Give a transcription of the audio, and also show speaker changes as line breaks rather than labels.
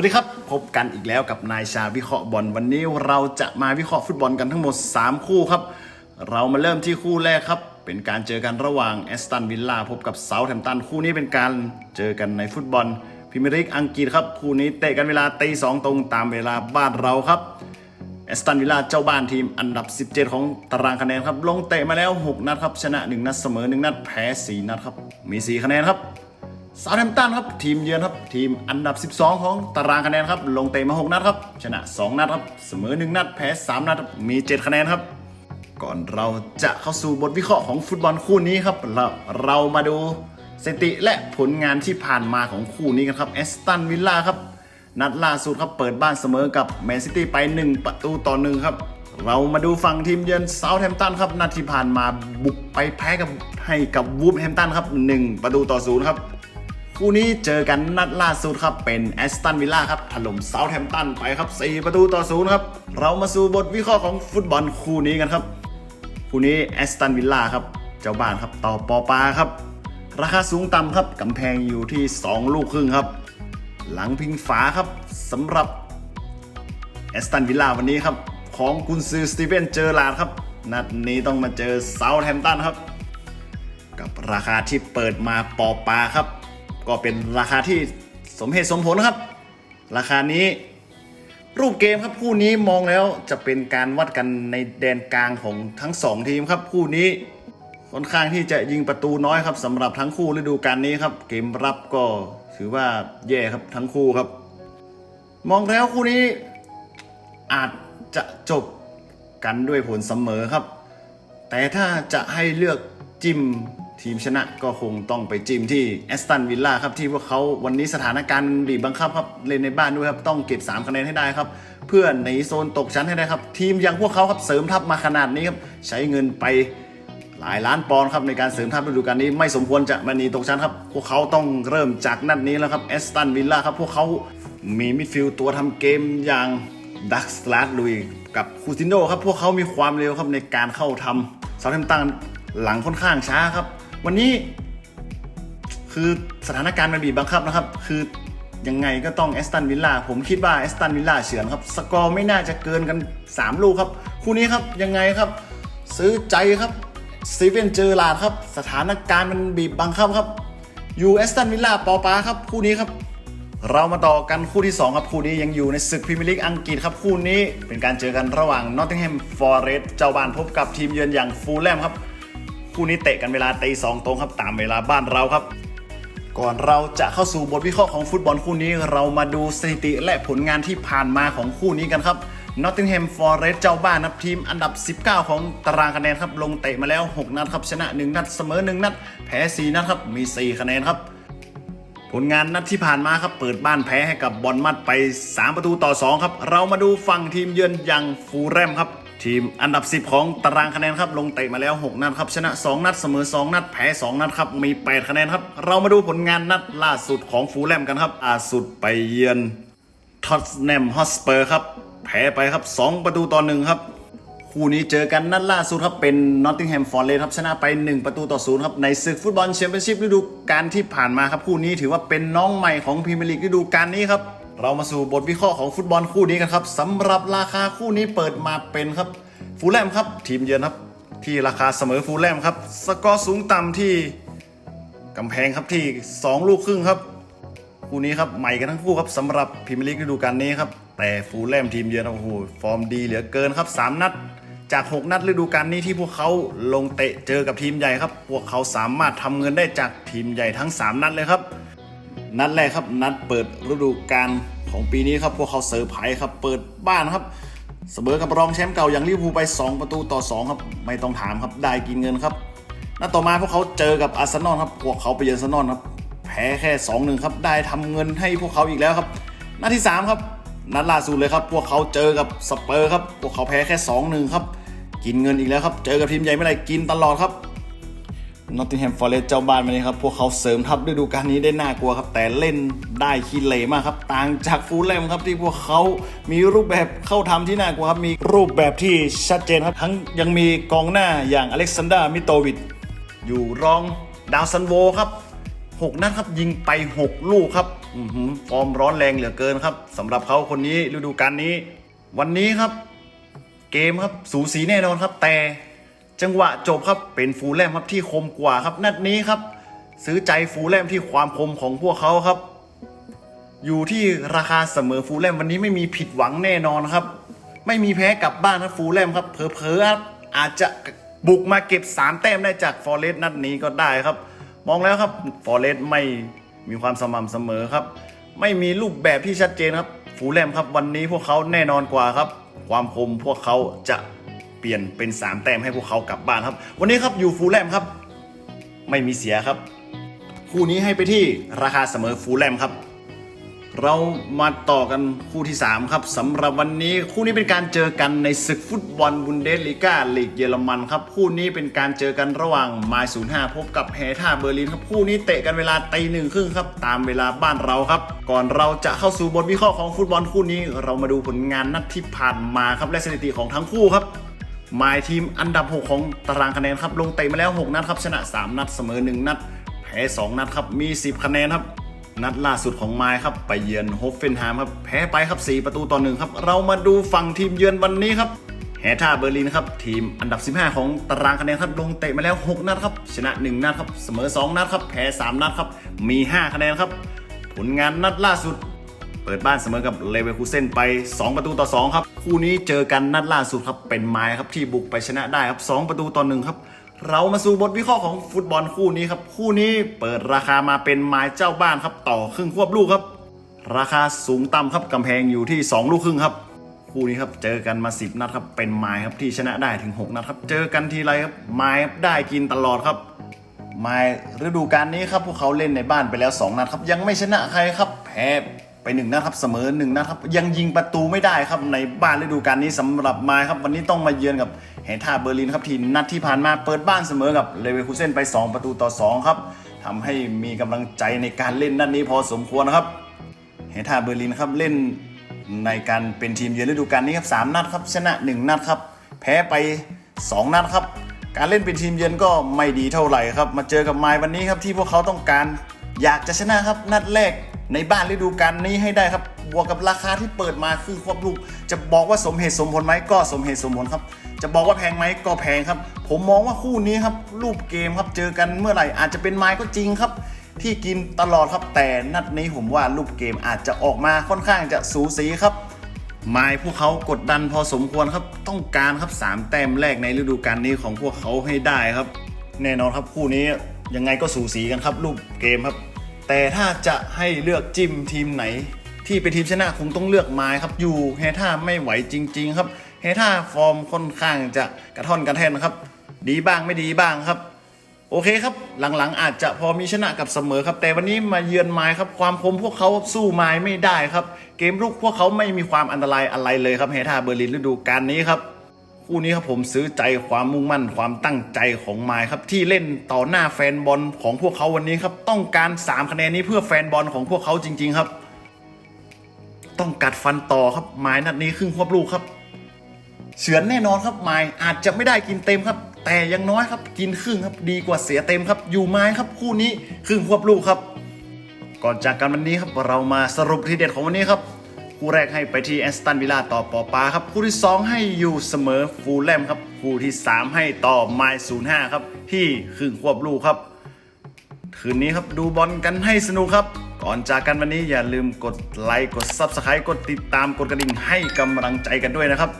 วัสดีครับ พบกันอีกแล้วกับนายชาวิเคราะห์บอลวันนี้เราจะมาวิเคราะห์ฟุตบอลกันทั้งหมด 3 คู่ครับ เรามาเริ่มที่คู่แรกครับ เป็นการเจอกันระหว่างแอสตันวิลล่าพบกับเซาท์แฮมป์ตันคู่นี้เป็นการเจอกันในฟุตบอลพรีเมียร์ลีกอังกฤษครับ คู่นี้เตะกันเวลาตีสองตรงตามเวลาบ้านเราครับแอสตันวิลล่าเจ้าบ้านทีมอันดับ 17 ของตารางคะแนนครับลงเตะมาแล้ว 6 นัดครับชนะ 1 นัดเสมอ 1 นัดแพ้ 4 นัดครับมี 4 คะแนนครับ ซา u t แ a มตันครับทีมเยือนครับทีมอันดับ 12 ของตารางคะแนนครับลงเตะมา 6 นัดครับชนะ 2 นัดครับเสมอ 1 นัดแพ้ 3 นัดมี 7 คะแนนครับ ก่อนเราจะเข้าสู่บทวิเคราะห์ของฟุตบอลคู่นี้ครับเราเรามาดูสถิติและผลงานที่ผ่านมาของคู่นี้กันครับแอสตันวิลล่าครับนัดล่าสุดครับเปิดบ้านเสมอกับแมนซิตี้ไป 1 ประตูต่อหนึ่งครับเรามาดูฝั่งทีมเยือนเซาท์แฮมป์ตันครับนัดที่ผ่านมาบุกไปแพ้กับให้กับวูฟแฮมป์ตันครับ 1 ประตูต่อศูนย์ครับ คู่นี้เจอกันนัดล่าสุดครับ เป็นแอสตันวิลล่าครับ ถล่มเซาท์แฮมป์ตันไปครับ 4 ประตูต่อศูนย์ครับ เรามาสู่บทวิเคราะห์ของฟุตบอลคู่นี้กันครับ คู่นี้แอสตันวิลล่าครับ เจ้าบ้านครับต่อปอปาครับ ราคาสูงต่ำครับกำแพงอยู่ที่ 2 ลูกครึ่งครับ หลังพิงฝาครับสำหรับแอสตันวิลล่าวันนี้ครับ ของกุนซือสตีเวนเจอร์ลาดครับ นัดนี้ต้องมาเจอเซาท์แฮมป์ตันครับ กับราคาที่เปิดมาปอปาครับ ก็เป็นราคาที่สมเหตุสมผลครับ ราคานี้รูปเกมครับคู่นี้มองแล้วจะเป็นการวัดกันในแดนกลางของทั้งสองทีมครับคู่นี้ค่อนข้างที่จะยิงประตูน้อยครับสำหรับทั้งคู่ฤดูกาลนี้ครับ เกมรับก็ถือว่าแย่ครับทั้งคู่ครับ มองแล้วคู่นี้อาจจะจบกันด้วยผลเสมอครับ แต่ถ้าจะให้เลือกจิ้ม ทีมชนะก็คงต้องไปจิ้มที่แอสตันวิลล่าครับที่พวกเขาวันนี้สถานการณ์บีบบังคับครับเล่นในบ้านด้วยครับต้องเก็บ 3 คะแนนให้ได้ครับ เพื่อหนีโซนตกชั้นให้ได้ครับ ทีมอย่างพวกเขาครับเสริมทัพมาขนาดนี้ครับใช้เงินไปหลายล้านปอนด์ครับในการเสริมทัพฤดูกาลนี้ไม่สมควรจะมาหนีตกชั้นครับ พวกเขาต้องเริ่มจากนัดนี้แล้วครับแอสตันวิลล่าครับพวกเขามีมิดฟิลด์ตัวทำเกมอย่างดักสลาดลุยกับคูตินโดครับพวกเขามีความเร็วครับในการเข้าทำเซาท์แฮมตันหลังค่อนข้างช้าครับ วันนี้ คือสถานการณ์มันบีบบังคับนะครับ คือยังไงก็ต้องแอสตันวิลล่าผมคิดว่าแอสตันวิลล่าเฉือนครับ สกอร์ไม่น่าจะเกินกัน 3 ลูกครับ คู่นี้ครับยังไงครับ ซื้อใจครับสตีเวนเจอร์ลาดครับ สถานการณ์มันบีบบังคับครับอยู่แอสตันวิลล่าปอปาครับคู่นี้ครับเรามาต่อกันคู่ที่ 2 ครับ คู่นี้ยังอยู่ในศึกพรีเมียร์ลีกอังกฤษครับ คู่นี้เป็นการเจอกันระหว่างนอตติงแฮมฟอร์เรสต์เจ้าบ้านพบกับทีมเยือนอย่างฟูลแลมครับ คู่นี้เตะกันเวลาตีสองตรงครับตามเวลาบ้านเราครับ ก่อนเราจะเข้าสู่บทวิเคราะห์ของฟุตบอลคู่นี้ เรามาดูสถิติและผลงานที่ผ่านมาของคู่นี้กันครับ Nottingham Forest เจ้าบ้านครับทีมอันดับ 19 ของตารางคะแนนครับ ลงเตะมาแล้ว 6 นัดครับ ชนะ 1 นัดเสมอ 1 นัด แพ้ 4 นัดครับ มี 4 คะแนนครับ ผลงานนัดที่ผ่านมาครับ เปิดบ้านแพ้ให้กับบอลมัดไป 3 ประตูต่อ 2 ครับ เรามาดูฝั่งทีมเยือนอย่างฟูลแรมครับ ทีมอันดับ 10 ของตารางคะแนนครับ ลงเตะมาแล้ว 6 นัดครับ ชนะ 2 นัดเสมอ 2 นัด แพ้ 2 นัดครับ มี 8 คะแนนครับ เรามาดูผลงานนัดล่าสุดของฟูลแรมกันครับล่าสุดไปเยือนท็อตแนมฮอสเปอร์ครับ แพ้ไปครับ 2 ประตูต่อหนึ่งครับ คู่นี้เจอกันนัดล่าสุดครับ เป็น Nottingham Forest ครับ ชนะไป 1 ประตูต่อศูนครับ ในศึกฟุตบอลแชมเปี้ยนชิพฤดูกาลที่ผ่านมาครับ คู่นี้ถือว่าเป็นน้องใหม่ของพรีเมียร์ลีกฤดูกาลนี้ครับ เรามาสู่บทวิเคราะห์ของฟุตบอลคู่นี้กันครับสำหรับราคาคู่นี้เปิดมาเป็นครับฟูลแลมครับ ทีมเยือนครับ ที่ราคาเสมอฟูลแลมครับ สกอร์สูงต่ำที่กำแพงครับที่ 2 ลูกครึ่งครับคู่นี้ครับใหม่กันทั้งคู่ครับสำหรับพรีเมียร์ลีกฤดูกาลนี้ครับแต่ฟูลแลมทีมเยือนโอ้โหฟอร์มดีเหลือเกินครับ 3 นัดจาก 6 นัดฤดูกาลนี้ที่พวกเขาลงเตะเจอกับทีมใหญ่ครับ พวกเขาสามารถทำเงินได้จากทีมใหญ่ทั้ง 3 นัดเลยครับ นัดแรกครับ นัดเปิดฤดูกาลของปีนี้ครับ พวกเขาเซอร์ไพรส์ครับ เปิดบ้านครับ เสมอกับรองแชมป์เก่าอย่างลิเวอร์พูลไป 2 ประตูต่อ 2 ครับ ไม่ต้องถามครับ ได้กินเงินครับ นัดต่อมาพวกเขาเจอกับอาร์เซนอลครับ พวกเขาไปเยือนอาร์เซนอลครับ แพ้แค่2-1ครับ ได้ทำเงินให้พวกเขาอีกแล้วครับ นัดที่ 3 ครับ นัดล่าสุดเลยครับ พวกเขาเจอกับสเปอร์ครับ พวกเขาแพ้แค่2-1ครับ กินเงินอีกแล้วครับ เจอกับทีมใหญ่ไม่ไรกินตลอดครับ นอตติงแฮมฟอร์เรสเจ้าบ้านมานี้ครับ พวกเขาเสริมทัพฤดูกาลนี้ได้น่ากลัวครับ แต่เล่นได้ขี้เหร่มากครับ ต่างจากฟูลแลมครับที่พวกเขามีรูปแบบเข้าทำที่น่ากลัวครับมีรูปแบบที่ชัดเจนครับ ทั้งยังมีกองหน้าอย่างอเล็กซานดรามิโตวิชอยู่รองดาวซันโวครับ6นัดครับยิงไป 6 ลูกครับฟอร์มร้อนแรงเหลือเกินครับสำหรับเขาคนนี้ฤดูกาลนี้ วันนี้ครับ เกมครับสูสีแน่นอนครับแต่ จังหวะจบครับเป็นฟูลแลมครับที่คมกว่าครับ นัดนี้ครับ ซื้อใจฟูลแลมที่ความคมของพวกเขาครับ อยู่ที่ราคาเสมอฟูลแลมวันนี้ไม่มีผิดหวังแน่นอนครับ ไม่มีแพ้กลับบ้านครับฟูลแลมครับเผลอๆครับอาจจะบุกมาเก็บ 3 แต้มได้จากฟอร์เรสต์นัดนี้ก็ได้ครับ มองแล้วครับฟอร์เรสต์ไม่มีความสม่ำเสมอครับ ไม่มีรูปแบบที่ชัดเจนครับ ฟูลแลมครับ วันนี้พวกเขาแน่นอนกว่าครับ ความคมพวกเขาจะ เปลี่ยนเป็น 3 แต้มให้พวกเขากลับบ้านครับ วันนี้ครับอยู่ฟูลแลมครับ ไม่มีเสียครับ คู่นี้ให้ไปที่ราคาเสมอฟูลแลมครับ เรามาต่อกันคู่ที่ 3 ครับสำหรับวันนี้คู่นี้เป็นการเจอกันในศึกฟุตบอลบุนเดสลีกาลีกเยอรมันครับ คู่นี้เป็นการเจอกันระหว่างไมล์ศูนย์ห้าพบกับแฮท่าเบอร์ลินครับคู่นี้เตะกันเวลาตีหนึ่งครึ่งครับ ตามเวลาบ้านเราครับ ก่อนเราจะเข้าสู่บทวิเคราะห์ของฟุตบอลคู่นี้ เรามาดูผลงานนัดที่ผ่านมาครับและสถิติของทั้งคู่ครับ หมายทีมอันดับ 6 ของตารางคะแนนครับ ลงเตะมาแล้ว 6 นัดครับ ชนะ 3 นัดเสมอ 1 นัด แพ้ 2 นัดครับ มี 10 คะแนนครับ นัดล่าสุดของไมล์ครับ ไปเยือนโฮฟเฟนไฮม์ครับ แพ้ไปครับ 4 ประตูต่อ 1 ครับ เรามาดูฝั่งทีมเยือนวันนี้ครับแฮท่าเบอร์ลินครับ ทีมอันดับ 15 ของตารางคะแนนครับ ลงเตะมาแล้ว 6 นัดครับ ชนะ 1 นัดครับ เสมอ 2 นัดครับ แพ้ 3 นัดครับ มี 5 คะแนนครับ ผลงานนัดล่าสุด เปิดบ้านเสมอกับเลเวอร์คูเซนไป 2 ประตูต่อ 2 ครับ คู่นี้เจอกันนัดล่าสุดครับเป็นไม้ครับที่บุกไปชนะได้ครับ 2 ประตูต่อ1ครับเรามาสู่บทวิเคราะห์ของฟุตบอลคู่นี้ครับ คู่นี้เปิดราคามาเป็นไม้เจ้าบ้านครับ ต่อครึ่งควบลูกครับ ราคาสูงต่ำครับกำแพงอยู่ที่ 2 ลูกครึ่งครับ คู่นี้ครับเจอกันมา 10 นัดครับเป็นไม้ครับที่ชนะได้ถึง 6 นัดครับเจอกันทีไรครับไม้ครับได้กินตลอดครับไมาฤดูกาลนี้ครับพวกเขาเล่นในบ้านไปแล้ว 2 นัดครับยังไม่ชนะใครครับแพ้ ไป1นัดครับเสมอ1นัดครับ ยังยิงประตูไม่ได้ครับในบ้านฤดูกาลนี้สำหรับมาครับวันนี้ต้องมาเยือนกับแฮท่าเบอร์ลินครับทีนัดที่ผ่านมาเปิดบ้านเสมอกับเลเวอร์คูเซนไป 2 ประตูต่อ 2 ครับทำให้มีกำลังใจในการเล่นนัดนี้พอสมควรนะครับเฮท่าเบอร์ลินครับเล่นในการเป็นทีมเยือนฤดูกาลนี้ครับสามนัดครับชนะ 1 นัดครับแพ้ไป 2 นัดครับการเล่นเป็นทีมเยือนก็ไม่ดีเท่าไหร่ครับ มาเจอกับไมล์วันนี้ครับที่พวกเขาต้องการอยากจะชนะครับนัดแรก ในบ้านฤดูกาลนี้ให้ได้ครับ บวกกับราคาที่เปิดมาคือควบลูก จะบอกว่าสมเหตุสมผลไหมก็สมเหตุสมผลครับ จะบอกว่าแพงไหมก็แพงครับ ผมมองว่าคู่นี้ครับรูปเกมครับเจอกันเมื่อไหร่อาจจะเป็นไม้ก็จริงครับ ที่กินตลอดครับแต่นัดนี้ผมว่ารูปเกมอาจจะออกมาค่อนข้างจะสูสีครับไม้พวกเขากดดันพอสมควรครับต้องการครับ 3 แต้มแรกในฤดูกาลนี้ของพวกเขาให้ได้ครับ แน่นอนครับคู่นี้ยังไงก็สูสีกันครับรูปเกมครับ แต่ถ้าจะให้เลือกจิ้มทีมไหน ที่เป็นทีมชนะคงต้องเลือกไม้ครับอยู่เฮท่าไม่ไหวจริง ๆ ครับเฮท่าฟอร์มค่อนข้างจะกระท่อนกระแท่นครับ ดีบ้างไม่ดีบ้างครับ โอเคครับ หลังๆ อาจจะพอมีชนะกับเสมอครับ แต่วันนี้มาเยือนไม้ครับความคมพวกเขาสู้ไม้ไม่ได้ครับ เกมลุกพวกเขาไม่มีความอันตรายอะไรเลยครับเฮท่าเบอร์ลินฤดูกาลนี้ครับ คู่นี้ครับผมซื้อใจความมุ่งมั่นความตั้งใจของไม้ครับที่เล่นต่อหน้าแฟนบอลของพวกเขาวันนี้ครับต้องการ3คะแนนนี้เพื่อแฟนบอลของพวกเขาจริง ๆครับ ต้องกัดฟันต่อครับไม้นัดนี้ครึ่งควบลูกครับ เฉือนแน่นอนครับไม้อาจจะไม่ได้กินเต็มครับ แต่ยังน้อยครับกินครึ่งครับดีกว่าเสียเต็มครับ อยู่ไม้ครับคู่นี้ครึ่งควบลูกครับ ก่อนจากกันวันนี้ครับเรามาสรุปทีเด็ดของวันนี้ครับ คู่แรกให้ไปที่แอสตันวิลล่าต่อปอปาครับ คู่ที่ 2 ให้อยู่เสมอฟูลแลมครับ คู่ที่ 3 ให้ต่อไมล์ศูนย์ห้าครับ ที่ครึ่งควบลูกครับ คืนนี้ครับดูบอลกันให้สนุกครับ ก่อนจากกันวันนี้อย่าลืมกดไลค์กดซับสไครต์กดติดตามกดกระดิ่งให้กำลังใจกันด้วยนะครับ